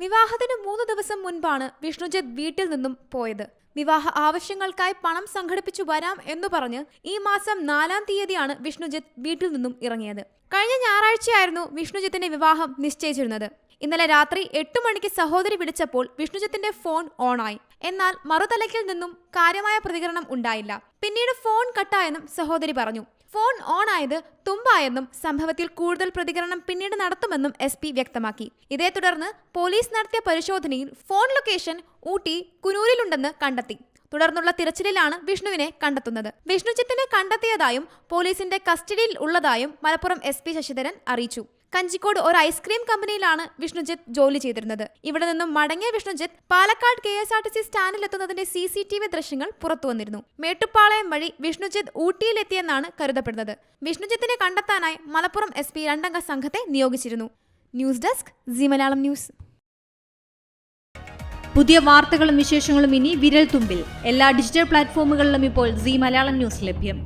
വിവാഹത്തിന് മൂന്ന് ദിവസം മുൻപാണ് വിഷ്ണുജിത്ത് വീട്ടിൽ നിന്നും പോയത്. വിവാഹ ആവശ്യങ്ങൾക്കായി പണം സംഘടിപ്പിച്ചു വരാം എന്ന് പറഞ്ഞ് ഈ മാസം നാലാം തീയതിയാണ് വിഷ്ണുജിത്ത് വീട്ടിൽ നിന്നും ഇറങ്ങിയത്. കഴിഞ്ഞ ഞായറാഴ്ചയായിരുന്നു വിഷ്ണുജിത്തിന്റെ വിവാഹം നിശ്ചയിച്ചിരുന്നത്. ഇന്നലെ രാത്രി എട്ട് മണിക്ക് സഹോദരി വിളിച്ചപ്പോൾ വിഷ്ണുജിത്തിന്റെ ഫോൺ ഓണായി. എന്നാൽ മറുതലയ്ക്കിൽ നിന്നും കാര്യമായ പ്രതികരണം ഉണ്ടായില്ല. പിന്നീട് ഫോൺ കട്ടായെന്നും സഹോദരി പറഞ്ഞു. ഫോൺ ഓൺ ആയത് തുമ്പായെന്നും സംഭവത്തിൽ കൂടുതൽ പ്രതികരണം പിന്നീട് നടത്തുമെന്നും എസ് പി വ്യക്തമാക്കി. ഇതേ തുടർന്ന് പോലീസ് നടത്തിയ പരിശോധനയിൽ ഫോൺ ലൊക്കേഷൻ ഊട്ടി കുനൂരിലുണ്ടെന്ന് കണ്ടെത്തി. തുടർന്നുള്ള തിരച്ചിലിലാണ് വിഷ്ണുവിനെ കണ്ടെത്തുന്നത്. വിഷ്ണുജിത്തിനെ കണ്ടെത്തിയതായും പോലീസിന്റെ കസ്റ്റഡിയിൽ ഉള്ളതായും മലപ്പുറം എസ് പി ശശിധരൻ അറിയിച്ചു. കഞ്ചിക്കോട് ഒരു ഐസ്ക്രീം കമ്പനിയിലാണ് വിഷ്ണുജിത്ത് ജോലി ചെയ്തിരുന്നത്. ഇവിടെ നിന്നും മടങ്ങിയ Vishnujith Palakkad K S R T C സ്റ്റാൻഡിലെത്തുന്നതിന്റെ C C T V ദൃശ്യങ്ങൾ പുറത്തു വന്നിരുന്നു. മേട്ടുപ്പാളയം വഴി വിഷ്ണുജിത്ത് ഊട്ടിയിലെത്തിയെന്നാണ് കരുതപ്പെടുന്നത്. വിഷ്ണുജിത്തിനെ കണ്ടെത്താനായി മലപ്പുറം എസ് പി രണ്ടംഗ സംഘത്തെ നിയോഗിച്ചിരുന്നു. News desk Zee Malayalam news. പുതിയ വാർത്തകളും വിശേഷങ്ങളും ഇനി വിരൽ തുമ്പിൽ എല്ലാ ഡിജിറ്റൽ പ്ലാറ്റ്ഫോമുകളിലും ഇപ്പോൾ സി മലയാളം ന്യൂസ് ലഭ്യം.